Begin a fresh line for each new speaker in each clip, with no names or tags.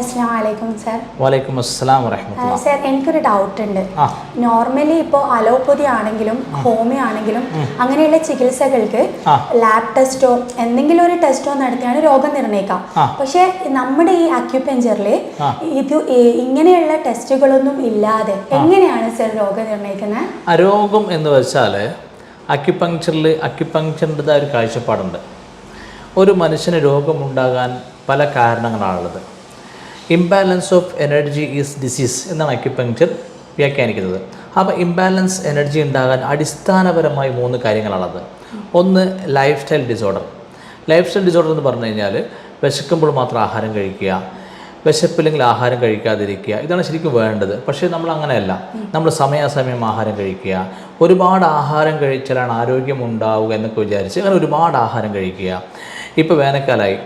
അസ്സാം വലൈക്കും സർ
വലൈക്കും അസ്സലാം വറഹമത്തുള്ള.
സർ എനിക്കൊരു ഡൗട്ട് ഉണ്ട് നോർമലി ഇപ്പോ അലോപ്പതി ആണെങ്കിലും ഹോമിയോ ആണെങ്കിലും അങ്ങനെയുള്ള ചികിത്സകൾക്ക് ലാബ് ടെസ്റ്റോ എന്തെങ്കിലും ഒരു ടെസ്റ്റോ നടത്തിയാണ് രോഗം
നിർണയിക്കാം.
പക്ഷെ നമ്മുടെ ഈ അക്യുപെഞ്ചറിൽ. ഇത് ഇങ്ങനെയുള്ള ടെസ്റ്റുകളൊന്നും ഇല്ലാതെ എങ്ങനെയാണ് സർ രോഗം നിർണയിക്കുന്നത്
അരോഗം എന്ന് വെച്ചാൽ അക്യുപങ്ക്ചറിൽ അക്യുപങ്ക്ചറിന്റെതായ ഒരു കാഴ്ചപ്പാടുണ്ട്. ഒരു മനുഷ്യന് രോഗമുണ്ടാകാൻ പല കാരണങ്ങളാണുള്ളത്. Imbalance of energy is disease എന്നാണ് അക്യുപങ്ക്ചർ വ്യാഖ്യാനിക്കുന്നത്. അപ്പോൾ ഇംബാലൻസ് എനർജി ഉണ്ടാകാൻ അടിസ്ഥാനപരമായി മൂന്ന് കാര്യങ്ങളാണത്. ഒന്ന് lifestyle disorder lifestyle disorder എന്ന് പറഞ്ഞു കഴിഞ്ഞാൽ വിശക്കുമ്പോൾ മാത്രം ആഹാരം കഴിക്കുക വിശപ്പില്ലെങ്കിൽ ആഹാരം കഴിക്കാതിരിക്കുക ഇതാണ് ശരിക്കും വേണ്ടത്. പക്ഷേ നമ്മൾ അങ്ങനെയല്ല. നമ്മൾ സമയാസമയം ആഹാരം കഴിക്കുക. ഒരുപാട് ആഹാരം കഴിച്ചാലാണ് ആരോഗ്യം ഉണ്ടാവുക എന്നൊക്കെ വിചാരിച്ച് അങ്ങനെ ഒരുപാട് ആഹാരം കഴിക്കുക. ഇപ്പോൾ വേനൽക്കാലമായി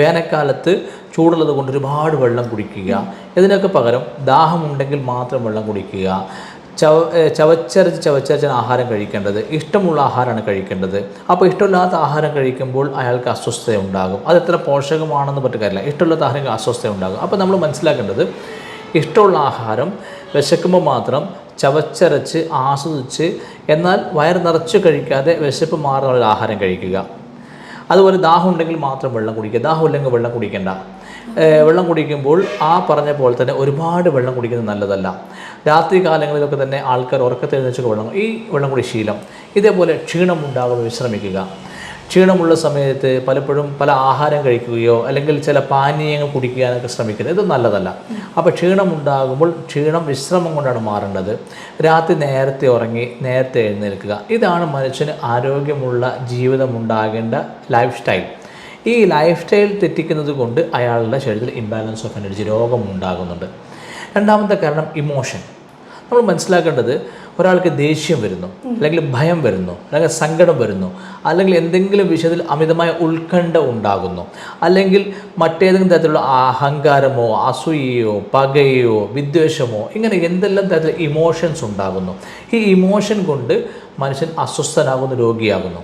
വേനൽക്കാലത്ത് ചൂടുള്ളത് കൊണ്ട് ഒരുപാട് വെള്ളം കുടിക്കുക. ഇതിനൊക്കെ പകരം ദാഹമുണ്ടെങ്കിൽ മാത്രം വെള്ളം കുടിക്കുക. ചവ ചവച്ചരച്ച് ചവച്ചരച്ചാണ് ആഹാരം കഴിക്കേണ്ടത്. ഇഷ്ടമുള്ള ആഹാരമാണ് കഴിക്കേണ്ടത്. അപ്പോൾ ഇഷ്ടമില്ലാത്ത ആഹാരം കഴിക്കുമ്പോൾ അയാൾക്ക് അസ്വസ്ഥത ഉണ്ടാകും അത് എത്ര പോഷകമാണെന്ന് പറ്റ ഇഷ്ടമില്ലാത്ത ആഹാരം അസ്വസ്ഥത ഉണ്ടാകും അപ്പോൾ നമ്മൾ മനസ്സിലാക്കേണ്ടത് ഇഷ്ടമുള്ള ആഹാരം വിശക്കുമ്പോൾ മാത്രം ചവച്ചരച്ച് ആസ്വദിച്ച് എന്നാൽ വയർ നിറച്ച് കഴിക്കാതെ വിശപ്പ് മാറുന്ന ആഹാരം കഴിക്കുക. അതുപോലെ ദാഹം ഉണ്ടെങ്കിൽ മാത്രം വെള്ളം കുടിക്കുക. ദാഹം ഇല്ലെങ്കിൽ വെള്ളം കുടിക്കേണ്ട. വെള്ളം കുടിക്കുമ്പോൾ ആ പറഞ്ഞ പോലെ തന്നെ ഒരുപാട് വെള്ളം കുടിക്കുന്നത് നല്ലതല്ല. രാത്രി കാലങ്ങളിലൊക്കെ തന്നെ ആൾക്കാർ ഉറക്കത്തെഴുന്നേച്ചൊക്കെ വെള്ളം ഈ വെള്ളം കുടി ശീലം. ഇതേപോലെ ക്ഷീണം ഉണ്ടാകുമ്പോൾ വിശ്രമിക്കുക. ക്ഷീണമുള്ള സമയത്ത് പലപ്പോഴും പല ആഹാരം കഴിക്കുകയോ അല്ലെങ്കിൽ ചില പാനീയങ്ങൾ കുടിക്കാനൊക്കെ ശ്രമിക്കുന്നത്. ഇത് നല്ലതല്ല. അപ്പോൾ ക്ഷീണം ഉണ്ടാകുമ്പോൾ ക്ഷീണം വിശ്രമം കൊണ്ടാണ് മാറേണ്ടത്. രാത്രി നേരത്തെ ഉറങ്ങി നേരത്തെ എഴുന്നേൽക്കുക. ഇതാണ് മനുഷ്യന് ആരോഗ്യമുള്ള ജീവിതം ഉണ്ടാകേണ്ട ലൈഫ് സ്റ്റൈൽ ഈ ലൈഫ് സ്റ്റൈൽ തെറ്റിക്കുന്നത് കൊണ്ട് അയാളുടെ ശരീരത്തിൽ ഇംബാലൻസ് ഓഫ് എനർജി രോഗം ഉണ്ടാകുന്നുണ്ട്. രണ്ടാമത്തെ കാരണം ഇമോഷൻ നമ്മൾ മനസ്സിലാക്കേണ്ടത് ഒരാൾക്ക് ദേഷ്യം വരുന്നു അല്ലെങ്കിൽ ഭയം വരുന്നു അല്ലെങ്കിൽ സങ്കടം വരുന്നു അല്ലെങ്കിൽ എന്തെങ്കിലും വിഷയത്തിൽ അമിതമായ ഉത്കണ്ഠ ഉണ്ടാകുന്നു അല്ലെങ്കിൽ മറ്റേതെങ്കിലും തരത്തിലുള്ള അഹങ്കാരമോ അസൂയയോ പകയോ വിദ്വേഷമോ ഇങ്ങനെ എന്തെല്ലാം തരത്തിലുള്ള ഇമോഷൻസ് ഉണ്ടാകുന്നു. ഈ ഇമോഷൻ കൊണ്ട് മനുഷ്യൻ അസ്വസ്ഥനാകുന്ന രോഗിയാകുന്നു.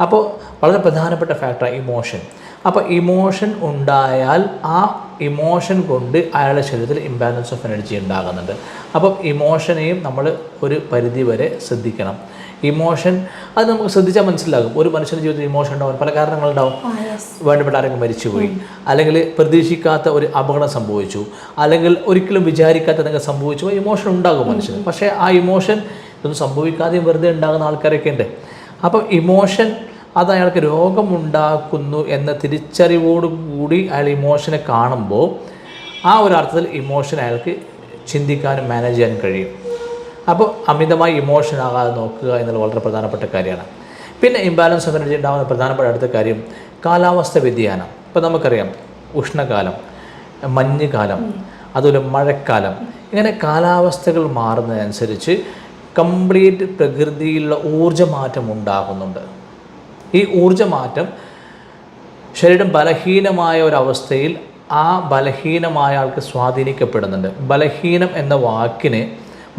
അപ്പോൾ വളരെ പ്രധാനപ്പെട്ട ഫാക്ടറാണ് ഇമോഷൻ അപ്പോൾ ഇമോഷൻ ഉണ്ടായാൽ ആ ഇമോഷൻ കൊണ്ട് അയാളുടെ ശരീരത്തിൽ ഇംബാലൻസ് ഓഫ് എനർജി ഉണ്ടാകുന്നുണ്ട്. അപ്പം ഇമോഷനെയും നമ്മൾ ഒരു പരിധി വരെ ശ്രദ്ധിക്കണം. ഇമോഷൻ അത് നമുക്ക് ശ്രദ്ധിച്ചാൽ മനസ്സിലാകും. ഒരു മനുഷ്യന്റെ ജീവിതത്തിൽ ഇമോഷൻ ഉണ്ടാവും പല കാരണങ്ങളുണ്ടാവും. വേണ്ടപ്പെട്ട ആരെങ്കിലും മരിച്ചുപോയി. അല്ലെങ്കിൽ പ്രതീക്ഷിക്കാത്ത ഒരു അപകടം സംഭവിച്ചു. അല്ലെങ്കിൽ ഒരിക്കലും വിചാരിക്കാത്ത എന്തെങ്കിലും സംഭവിച്ചു. ഇമോഷൻ ഉണ്ടാകും മനുഷ്യന്. പക്ഷേ ആ ഇമോഷൻ ഇതൊന്നും സംഭവിക്കാതെയും വെറുതെ ഉണ്ടാകുന്ന ആൾക്കാരൊക്കെ ഉണ്ട്. അപ്പം ഇമോഷൻ അത് അയാൾക്ക് രോഗമുണ്ടാക്കുന്നു എന്ന തിരിച്ചറിവോട് കൂടി അയാൾ ഇമോഷനെ കാണുമ്പോൾ ആ ഒരു അർത്ഥത്തിൽ ഇമോഷൻ അയാൾക്ക് ചിന്തിക്കാനും മാനേജ് ചെയ്യാനും കഴിയും. അപ്പോൾ അമിതമായി ഇമോഷൻ ആകാതെ നോക്കുക എന്നുള്ളത് വളരെ പ്രധാനപ്പെട്ട കാര്യമാണ്. പിന്നെ ഇംബാലൻസ് എനർജി ഉണ്ടാകുന്ന പ്രധാനപ്പെട്ട അടുത്ത കാര്യം കാലാവസ്ഥ വ്യതിയാനം. ഇപ്പോൾ നമുക്കറിയാം ഉഷ്ണകാലം മഞ്ഞുകാലം അതുപോലെ മഴക്കാലം ഇങ്ങനെ കാലാവസ്ഥകൾ മാറുന്നതനുസരിച്ച് കംപ്ലീറ്റ് പ്രകൃതിയിലുള്ള ഊർജമാറ്റം ഉണ്ടാകുന്നുണ്ട്. ഈ ഊർജമാറ്റം ശരീരം ബലഹീനമായ ഒരവസ്ഥയിൽ ആ ബലഹീനമായ ആൾക്ക് സ്വാധീനിക്കപ്പെടുന്നുണ്ട്. ബലഹീനം എന്ന വാക്കിന്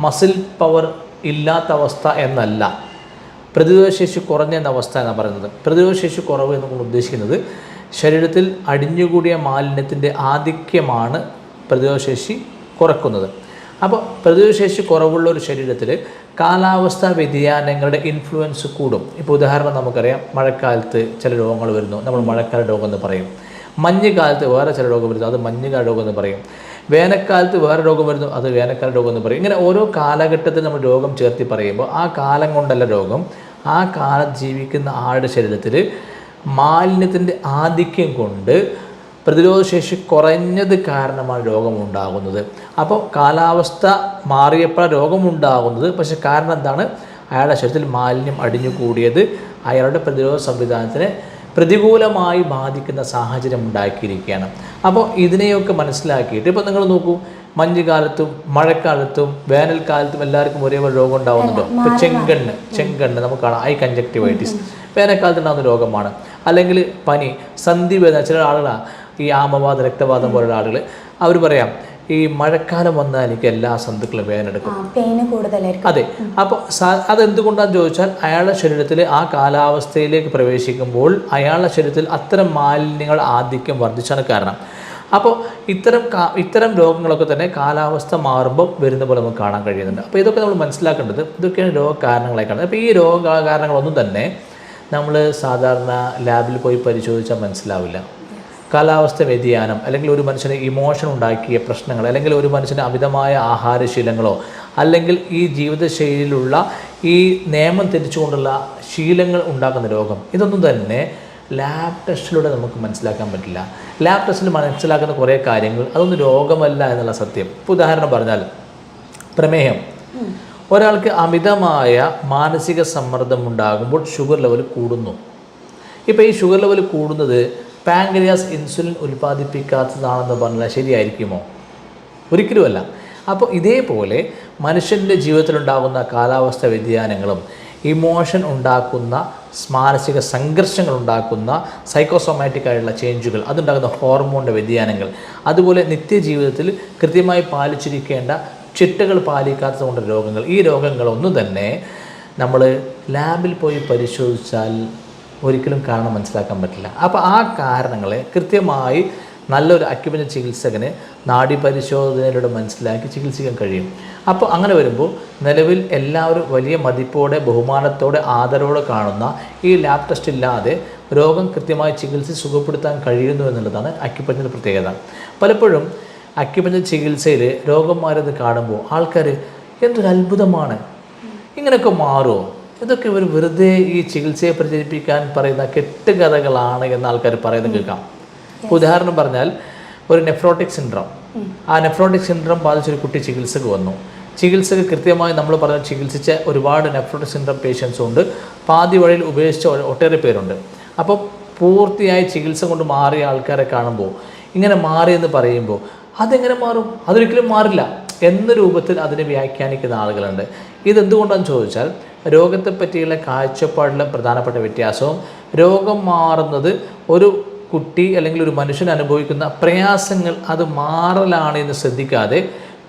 മസിൽ പവർ ഇല്ലാത്ത അവസ്ഥ എന്നല്ല. പ്രതിരോധശേഷി കുറഞ്ഞ എന്ന അവസ്ഥ എന്നാണ് പറയുന്നത്. പ്രതിരോധശേഷി കുറവ് എന്ന് നമ്മൾ ഉദ്ദേശിക്കുന്നത് ശരീരത്തിൽ അടിഞ്ഞുകൂടിയ മാലിന്യത്തിന്റെ ആധിക്യമാണ് പ്രതിരോധശേഷി കുറക്കുന്നത്. അപ്പോൾ പ്രതിരോധശേഷി കുറവുള്ള ഒരു ശരീരത്തിൽ കാലാവസ്ഥാ വ്യതിയാനങ്ങളുടെ ഇൻഫ്ലുവൻസ് കൂടും. ഇപ്പോൾ ഉദാഹരണം നമുക്കറിയാം മഴക്കാലത്ത് ചില രോഗങ്ങൾ വരുന്നു. നമ്മൾ മഴക്കാല രോഗം എന്ന് പറയും. മഞ്ഞുകാലത്ത് വേറെ ചില രോഗം വരുന്നു അത് മഞ്ഞുകാല രോഗം എന്ന് പറയും. വേനൽക്കാലത്ത് വേറെ രോഗം വരുന്നു അത് വേനൽക്കാല രോഗം എന്ന് പറയും. ഇങ്ങനെ ഓരോ കാലഘട്ടത്തിൽ നമ്മൾ രോഗം ചേർത്തി പറയുമ്പോൾ ആ കാലം കൊണ്ടല്ല രോഗം ആ കാലം ജീവിക്കുന്ന ആളുടെ ശരീരത്തിൽ മാലിന്യത്തിന്റെ ആധിക്യം കൊണ്ട് പ്രതിരോധശേഷി കുറഞ്ഞത് കാരണമാണ് രോഗമുണ്ടാകുന്നത്. അപ്പോൾ കാലാവസ്ഥ മാറിയപ്പോൾ രോഗമുണ്ടാകുന്നത്. പക്ഷേ കാരണം എന്താണ്? അയാളുടെ ശരീരത്തിൽ മാലിന്യം അടിഞ്ഞു കൂടിയത് അയാളുടെ പ്രതിരോധ സംവിധാനത്തിനെ പ്രതികൂലമായി ബാധിക്കുന്ന സാഹചര്യം ഉണ്ടാക്കിയിരിക്കുകയാണ്. അപ്പോൾ ഇതിനെയൊക്കെ മനസ്സിലാക്കിയിട്ട് ഇപ്പോൾ നിങ്ങൾ നോക്കൂ മഞ്ഞുകാലത്തും മഴക്കാലത്തും വേനൽക്കാലത്തും എല്ലാവർക്കും ഒരേപോലെ രോഗം ഉണ്ടാവുന്നുണ്ടോ? ഇപ്പോൾ ചെങ്കണ്ണ് ചെങ്കണ്ണ് നമുക്ക് കാണാം. ഐ കഞ്ചക്റ്റിവൈറ്റിസ് വേനൽക്കാലത്ത് ഉണ്ടാകുന്ന രോഗമാണ്. അല്ലെങ്കിൽ പനി സന്ധി വേദന ചില ആളുകളാണ് ഈ ആമവാദ രക്തവാദം പോലുള്ള ആളുകൾ അവർ പറയാം ഈ മഴക്കാലം വന്നാൽ എനിക്ക് എല്ലാ സന്തുക്കളും
പെയിന് കൂടുതലായിരിക്കും.
അതെ. അപ്പോൾ അതെന്തുകൊണ്ടാണെന്ന് ചോദിച്ചാൽ അയാളുടെ ശരീരത്തിൽ ആ കാലാവസ്ഥയിലേക്ക് പ്രവേശിക്കുമ്പോൾ അയാളുടെ ശരീരത്തിൽ അത്തരം മാലിന്യങ്ങൾ ആധിക്യം വർദ്ധിച്ചാണ് കാരണം. അപ്പോൾ ഇത്തരം ഇത്തരം രോഗങ്ങളൊക്കെ തന്നെ കാലാവസ്ഥ മാറുമ്പോൾ വരുന്ന പോലെ നമുക്ക് കാണാൻ കഴിയുന്നുണ്ട്. അപ്പോൾ ഇതൊക്കെ നമ്മൾ മനസ്സിലാക്കേണ്ടത് ഇതൊക്കെയാണ് രോഗകാരണങ്ങളായി കാണുന്നത്. അപ്പോൾ ഈ രോഗ കാരണങ്ങളൊന്നും തന്നെ നമ്മൾ സാധാരണ ലാബിൽ പോയി പരിശോധിച്ചാൽ മനസ്സിലാവില്ല. കാലാവസ്ഥ വ്യതിയാനം അല്ലെങ്കിൽ ഒരു മനുഷ്യന് ഇമോഷൻ ഉണ്ടാക്കിയ പ്രശ്നങ്ങൾ അല്ലെങ്കിൽ ഒരു മനുഷ്യന് അമിതമായ ആഹാരശീലങ്ങളോ അല്ലെങ്കിൽ ഈ ജീവിതശൈലിയിലുള്ള ഈ നിയമം തിരിച്ചുകൊണ്ടുള്ള ശീലങ്ങൾ ഉണ്ടാക്കുന്ന രോഗം ഇതൊന്നും തന്നെ ലാബ് ടെസ്റ്റിലൂടെ നമുക്ക് മനസ്സിലാക്കാൻ പറ്റില്ല. ലാബ് ടെസ്റ്റിൽ മനസ്സിലാക്കുന്ന കുറേ കാര്യങ്ങൾ അതൊന്നും രോഗമല്ല എന്നുള്ള സത്യം. ഇപ്പോൾ ഉദാഹരണം പറഞ്ഞാൽ പ്രമേഹം. ഒരാൾക്ക് അമിതമായ മാനസിക സമ്മർദ്ദം ഉണ്ടാകുമ്പോൾ ഷുഗർ ലെവൽ കൂടുന്നു. ഇപ്പോൾ ഈ ഷുഗർ ലെവൽ കൂടുന്നത് പാങ്ക്രിയാസ് ഇൻസുലിൻ ഉൽപ്പാദിപ്പിക്കാത്തതാണെന്ന് പറഞ്ഞാൽ ശരിയായിരിക്കുമോ? ഒരിക്കലുമല്ല. അപ്പോൾ ഇതേപോലെ മനുഷ്യന്റെ ജീവിതത്തിലുണ്ടാകുന്ന കാലാവസ്ഥ വ്യതിയാനങ്ങളും ഇമോഷൻ ഉണ്ടാക്കുന്ന മാനസിക സംഘർഷങ്ങൾ ഉണ്ടാക്കുന്ന സൈക്കോസൊമാറ്റിക് ചേഞ്ചുകൾ അതുണ്ടാകുന്ന ഹോർമോണിന്റെ വ്യതിയാനങ്ങൾ അതുപോലെ നിത്യജീവിതത്തിൽ കൃത്യമായി പാലിച്ചിരിക്കേണ്ട ചിട്ടകൾ പാലിക്കാത്തതുകൊണ്ട് രോഗങ്ങൾ ഈ രോഗങ്ങളൊന്നും തന്നെ നമ്മൾ ലാബിൽ പോയി പരിശോധിച്ചാൽ ഒരിക്കലും കാരണം മനസ്സിലാക്കാൻ പറ്റില്ല. അപ്പോൾ ആ കാരണങ്ങളെ കൃത്യമായി നല്ലൊരു അക്യുപഞ്ചർ ചികിത്സകനെ നാഡി പരിശോധനയിലൂടെ മനസ്സിലാക്കി ചികിത്സിക്കാൻ കഴിയും. അപ്പോൾ അങ്ങനെ വരുമ്പോൾ നിലവിൽ എല്ലാവരും വലിയ മതിപ്പോടെ ബഹുമാനത്തോടെ ആദരവോടെ കാണുന്ന ഈ ലാബ് ടെസ്റ്റ് ഇല്ലാതെ രോഗം കൃത്യമായി ചികിത്സിച്ച് സുഖപ്പെടുത്താൻ കഴിയുന്നു എന്നുള്ളതാണ് അക്യുപഞ്ചറിന്റെ പ്രത്യേകത. പലപ്പോഴും അക്യുപഞ്ചർ ചികിത്സയിൽ രോഗം മാറിയത് കാണുമ്പോൾ ആൾക്കാർ എന്തൊരു അത്ഭുതമാണ് ഇങ്ങനെയൊക്കെ മാറുമോ? ഇതൊക്കെ ഇവർ വെറുതെ ഈ ചികിത്സയെ പ്രചരിപ്പിക്കാൻ പറയുന്ന കെട്ടുകഥകളാണ് എന്ന് ആൾക്കാർ പറയുന്നത് കേൾക്കാം. ഉദാഹരണം പറഞ്ഞാൽ ഒരു നെഫ്രോട്ടിക് സിൻഡ്രം. ആ നെഫ്രോട്ടിക് സിൻഡ്രം ബാധിച്ചൊരു കുട്ടി ചികിത്സക്ക് വന്നു. ചികിത്സക്ക് കൃത്യമായി നമ്മൾ പറഞ്ഞ ചികിത്സിച്ച ഒരുപാട് നെഫ്രോട്ടിക് സിൻഡ്രം പേഷ്യൻസും ഉണ്ട്. പാതി വഴിയിൽ ഉപേക്ഷിച്ച ഒട്ടേറെ പേരുണ്ട്. അപ്പോൾ പൂർത്തിയായി ചികിത്സ കൊണ്ട് മാറിയ ആൾക്കാരെ കാണുമ്പോൾ ഇങ്ങനെ മാറിയെന്ന് പറയുമ്പോൾ അതെങ്ങനെ മാറും? അതൊരിക്കലും മാറില്ല. എന്ന രൂപത്തിൽ അതിനെ വ്യാഖ്യാനിക്കുന്ന ആളുകളുണ്ട്. ഇതെന്തുകൊണ്ടാണെന്ന് ചോദിച്ചാൽ രോഗത്തെ പറ്റിയുള്ള കാഴ്ചപ്പാടിലെ പ്രധാനപ്പെട്ട വ്യത്യാസവും രോഗം മാറുന്നത് ഒരു കുട്ടി അല്ലെങ്കിൽ ഒരു മനുഷ്യൻ അനുഭവിക്കുന്ന പ്രയാസങ്ങൾ അത് മാറലാണ് എന്ന് ശ്രദ്ധിക്കാതെ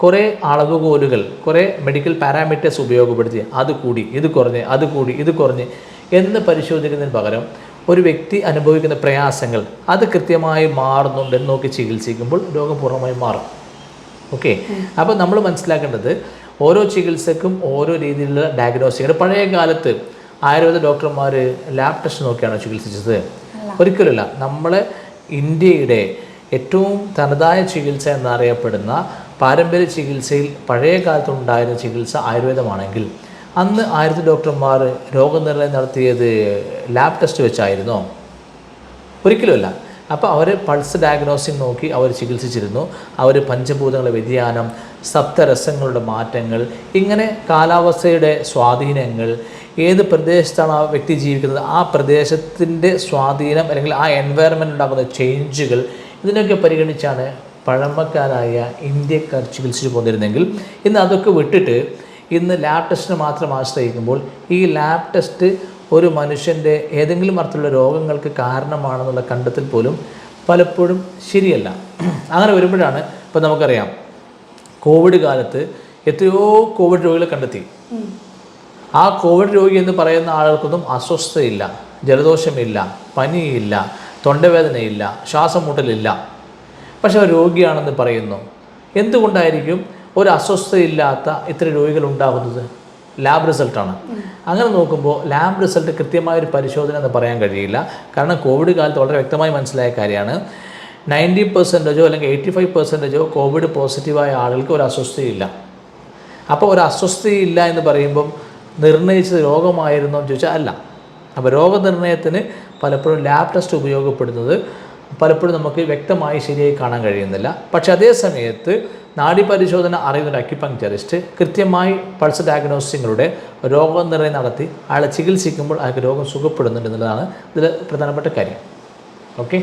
കുറേ അളവുകോലുകൾ കുറേ മെഡിക്കൽ പാരാമീറ്റേഴ്സ് ഉപയോഗപ്പെടുത്തി അത് കൂടി ഇത് കുറഞ്ഞ് അത് കൂടി ഇത് കുറഞ്ഞ് എന്ന് പരിശോധിക്കുന്നതിന് പകരം ഒരു വ്യക്തി അനുഭവിക്കുന്ന പ്രയാസങ്ങൾ അത് കൃത്യമായി മാറുന്നുണ്ടെന്ന് നോക്കി ചികിത്സിക്കുമ്പോൾ രോഗം പൂർണമായും മാറും ഓക്കെ അപ്പോൾ നമ്മൾ മനസ്സിലാക്കേണ്ടത് ഓരോ ചികിത്സക്കും ഓരോ രീതിയിലുള്ള ഡയഗ്നോസ്റ്റിക് പഴയ കാലത്ത് ആയുർവേദ ഡോക്ടർമാർ ലാബ് ടെസ്റ്റ് നോക്കിയാണോ ചികിത്സിച്ചത്. ഒരിക്കലുമില്ല. നമ്മൾ ഇന്ത്യയുടെ ഏറ്റവും തനതായ ചികിത്സ എന്നറിയപ്പെടുന്ന പാരമ്പര്യ ചികിത്സയിൽ പഴയ കാലത്തുണ്ടായിരുന്ന ചികിത്സ ആയുർവേദമാണെങ്കിൽ അന്ന് ആയുർവേദ ഡോക്ടർമാർ രോഗനിർണയം നടത്തിയത് ലാബ് ടെസ്റ്റ് വെച്ചായിരുന്നോ? ഒരിക്കലുമല്ല. അപ്പോൾ അവർ പൾസ് ഡയഗ്നോസിങ് നോക്കി അവർ ചികിത്സിച്ചിരുന്നു. അവർ പഞ്ചഭൂതങ്ങളുടെ വ്യതിയാനം സപ്തരസങ്ങളുടെ മാറ്റങ്ങൾ ഇങ്ങനെ കാലാവസ്ഥയുടെ സ്വാധീനങ്ങൾ ഏത് പ്രദേശത്താണ് ആ വ്യക്തി ജീവിക്കുന്നത് ആ പ്രദേശത്തിന്റെ സ്വാധീനം അല്ലെങ്കിൽ ആ എൻവയറമെന്റ് ഉണ്ടാകുന്ന ചേഞ്ചുകൾ ഇതിനൊക്കെ പരിഗണിച്ചാണ് പഴമക്കാരായ ഇന്ത്യക്കാർ ചികിത്സിച്ചു പോന്നിരുന്നെങ്കിൽ ഇന്ന് അതൊക്കെ വിട്ടിട്ട് ഇന്ന് ലാബ് ടെസ്റ്റിനെ മാത്രം ആശ്രയിക്കുമ്പോൾ ഈ ലാബ് ടെസ്റ്റ് ഒരു മനുഷ്യന്റെ ഏതെങ്കിലും അർത്ഥമുള്ള രോഗങ്ങൾക്ക് കാരണമാണെന്നുള്ള കണ്ടെത്തൽ പോലും പലപ്പോഴും ശരിയല്ല. അങ്ങനെ വരുമ്പോഴാണ് ഇപ്പം നമുക്കറിയാം കോവിഡ് കാലത്ത് എത്രയോ കോവിഡ് രോഗികളെ കണ്ടെത്തി. ആ കോവിഡ് രോഗി എന്ന് പറയുന്ന ആളുകൾക്കൊന്നും അസ്വസ്ഥതയില്ല ജലദോഷമില്ല പനിയില്ല തൊണ്ടവേദനയില്ല ശ്വാസം മുട്ടലില്ല പക്ഷെ രോഗിയാണെന്ന് പറയുന്നു. എന്തുകൊണ്ടായിരിക്കും ഒരു അസ്വസ്ഥതയില്ലാത്ത ഇത്ര രോഗികൾ ഉണ്ടാകുന്നത്? ലാബ് റിസൾട്ടാണ് അങ്ങനെ നോക്കുമ്പോൾ ലാബ് റിസൾട്ട് കൃത്യമായ ഒരു പരിശോധന എന്ന് പറയാൻ കഴിയില്ല. കാരണം കോവിഡ് കാലത്ത് വളരെ വ്യക്തമായി മനസ്സിലായ കാര്യമാണ്. നയന്റി പെർസെന്റേജോ അല്ലെങ്കിൽ എയ്റ്റി ഫൈവ് പെർസെന്റേജോ കോവിഡ് പോസിറ്റീവായ ആളുകൾക്ക് ഒരു അസ്വസ്ഥതയില്ല അപ്പോൾ ഒരു അസ്വസ്ഥയില്ല എന്ന് പറയുമ്പം നിർണയിച്ചത് രോഗമായിരുന്നോ എന്ന് ചോദിച്ചാൽ അല്ല. അപ്പോൾ രോഗനിർണയത്തിന് പലപ്പോഴും ലാബ് ടെസ്റ്റ് ഉപയോഗപ്പെടുന്നത് പലപ്പോഴും നമുക്ക് വ്യക്തമായി ശരിയായി കാണാൻ കഴിയുന്നില്ല. പക്ഷേ അതേ സമയത്ത് നാഡീപരിശോധന അറിയുന്ന ഒരു അക്യുപങ്ക്ചറിസ്റ്റ് കൃത്യമായി പൾസ് ഡയഗ്നോസിങ്ങിലൂടെ രോഗനിർണയം നടത്തി അയാളെ ചികിത്സിക്കുമ്പോൾ അയാൾക്ക് രോഗം സുഖപ്പെടുന്നുണ്ട് എന്നുള്ളതാണ് ഇതിൽ പ്രധാനപ്പെട്ട കാര്യം. ഓക്കെ